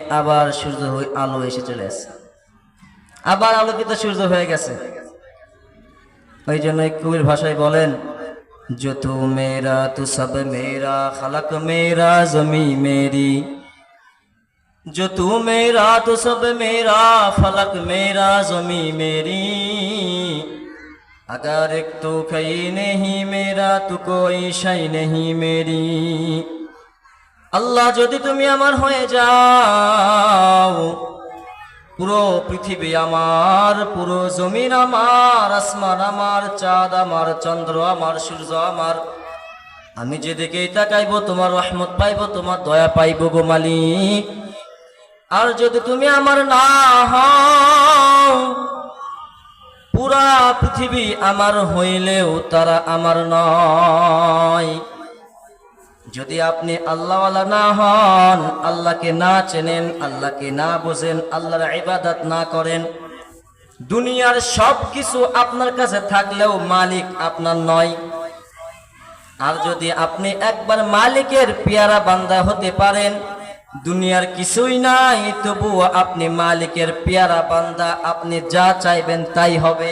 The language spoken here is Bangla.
আবার সূর্য হয়ে- আলো এসে চলে আসে আবার আলোকিত সূর্য হয়ে গেছে ওই জন্য এই কবির ভাষায় বলেন जो तू मेरा तू सब मेरा खलक मेरा जमी मेरी जो तू मेरा तो सब मेरा फलक मेरा जमी मेरी अगर एक तो कहीं नहीं मेरा तो कोई शई नहीं मेरी আল্লাহ, যদি তুমি আমার হয়ে যাও, পুরো পৃথিবী আমার, পুরো জমিন আমার, আসমান আমার, চাঁদ আমার, চন্দ্র আমার, সূর্য আমার, আমি যেদিকেই তাকাইবো, তোমার রহমত পাইব, তোমার দয়া পাইব গো মালিক। আর যদি তুমি আমার না হও, পুরা পৃথিবী আমার হইলেও তারা আমার নয়। যদি আপনি আল্লাহওয়ালা না হন, আল্লাহকে না চেনেন, আল্লাহকে না বোঝেন, আল্লাহর ইবাদত না করেন, দুনিয়ার সব কিছু আপনার কাছে থাকলেও মালিক আপনার নয়। আর যদি আপনি একবার মালিকের পেয়ারা বান্দা হতে পারেন, দুনিয়ার কিছুই নাই, তবুও আপনি মালিকের পেয়ারা বান্দা, আপনি যা চাইবেন তাই হবে।